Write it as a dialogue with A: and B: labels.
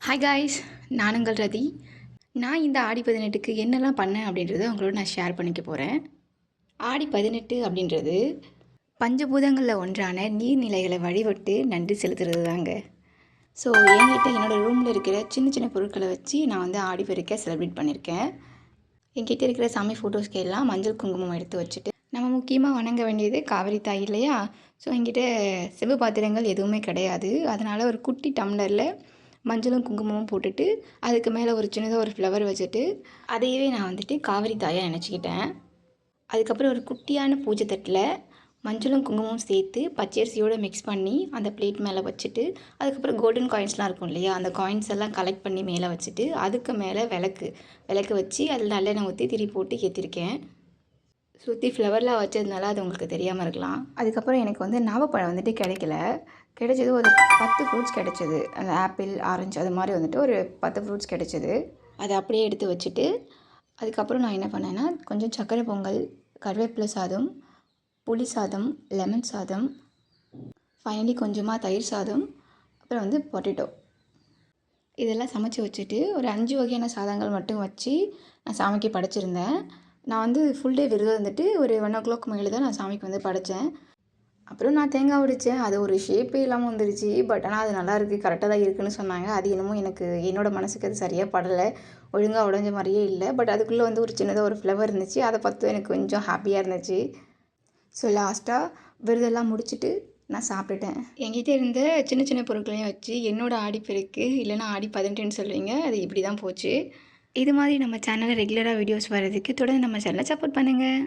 A: Hi guys நானுங்கள் ரதி. நான் இந்த ஆடி பதினெட்டுக்கு என்னெல்லாம் பண்ணேன் அப்படின்றத உங்களோட நான் ஷேர் பண்ணிக்க போகிறேன் ஆடி பதினெட்டு அப்படின்றது பஞ்சபூதங்களில் ஒன்றான நீர்நிலைகளை வழிபட்டு நன்றி செலுத்துறது தாங்க ஸோ என்கிட்ட என்னோடய ரூமில் இருக்கிற சின்ன சின்ன பொருட்களை வச்சு நான் வந்து ஆடி பெருக்க செலிப்ரேட் பண்ணியிருக்கேன் என்கிட்ட இருக்கிற சாமி ஃபோட்டோஸ்க்கு எல்லாம் மஞ்சள் குங்குமம் எடுத்து வச்சுட்டு நம்ம முக்கியமாக வணங்க வேண்டியது காவிரி தாய் இல்லையா? ஸோ என்கிட்ட செம்பு பாத்திரங்கள் எதுவுமே கிடையாது. அதனால் ஒரு குட்டி டம்ளரில் மஞ்சளும் குங்குமமும் போட்டுட்டு அதுக்கு மேலே ஒரு சின்னதாக ஒரு ஃப்ளவர் வச்சுட்டு அதையவே நான் வந்துட்டு காவிரி தாயாக நினச்சிக்கிட்டேன். அதுக்கப்புறம் ஒரு குட்டியான பூஜை தட்டில் மஞ்சளும் குங்குமமும் சேர்த்து பச்சரிசியோடு மிக்ஸ் பண்ணி அந்த பிளேட் மேலே வச்சுட்டு அதுக்கப்புறம் கோல்டன் காயின்ஸ்லாம் இருக்கும் இல்லையா அந்த காயின்ஸ் எல்லாம் கலெக்ட் பண்ணி மேலே வச்சுட்டு அதுக்கு மேலே விளக்கு விளக்கு வச்சு அதில் நல்லெண்ணெய் ஊற்றி திரி போட்டு ஏற்றிருக்கேன் சுற்றி ஃப்ளவர்லாம் வச்சதுனால அது உங்களுக்கு தெரியாமல் இருக்கலாம். அதுக்கப்புறம் எனக்கு வந்து நாவப்பழம் வந்துட்டு கிடைக்கல. கிடைச்சது ஒரு பத்து ஃப்ரூட்ஸ் கிடைச்சது. அந்த ஆப்பிள் ஆரஞ்சு அது மாதிரி வந்துட்டு ஒரு பத்து ஃப்ரூட்ஸ் கிடைச்சது. அதை அப்படியே எடுத்து வச்சுட்டு அதுக்கப்புறம் நான் என்ன பண்ணேன்னா கொஞ்சம் சர்க்கரை பொங்கல் கருவேப்பிலை சாதம் புளி சாதம் லெமன் சாதம் ஃபைனலி கொஞ்சமாக தயிர் சாதம் அப்புறம் வந்து பொட்டேட்டோ இதெல்லாம் சமைச்சு வச்சுட்டு ஒரு அஞ்சு வகையான சாதங்கள் மட்டும் வச்சு நான் சாமிக்கு படைச்சிருந்தேன். நான் வந்து ஃபுல் டே விரதம் இருந்துட்டு ஒரு ஒன் ஓ கிளாக் மேலே தான் நான் சாமிக்கு வந்து படைத்தேன் அப்புறம் நான் தேங்காய் உடைச்சேன். அது ஒரு ஷேப்பே இல்லாமல் வந்துருச்சு. பட் ஆனால் அது நல்லா இருக்குது கரெக்டாக தான் இருக்குன்னு சொன்னாங்க. அது என்னமோ எனக்கு என்னோடய மனசுக்கு அது சரியாக படலை. ஒழுங்காக உடஞ்ச மாதிரியே இல்லை. பட் அதுக்குள்ளே வந்து ஒரு சின்னதாக ஒரு ஃப்ளவர் இருந்துச்சு. அதை பார்த்து எனக்கு கொஞ்சம் ஹாப்பியாக இருந்துச்சு. ஸோ லாஸ்ட்டாக விருதெல்லாம் முடிச்சுட்டு நான் சாப்பிட்டுட்டேன். என்கிட்ட இருந்த சின்ன சின்ன பொருட்களையும் வச்சு என்னோடய ஆடிப்பெருக்கு இல்லைன்னா ஆடி பதினெட்டுன்னு சொல்லுவீங்க அது இப்படி தான் போச்சு. இது மாதிரி நம்ம சேனலில் ரெகுலராக வீடியோஸ் வர்றதுக்கு தொடர்ந்து நம்ம சேனலை சப்போர்ட் பண்ணுங்கள்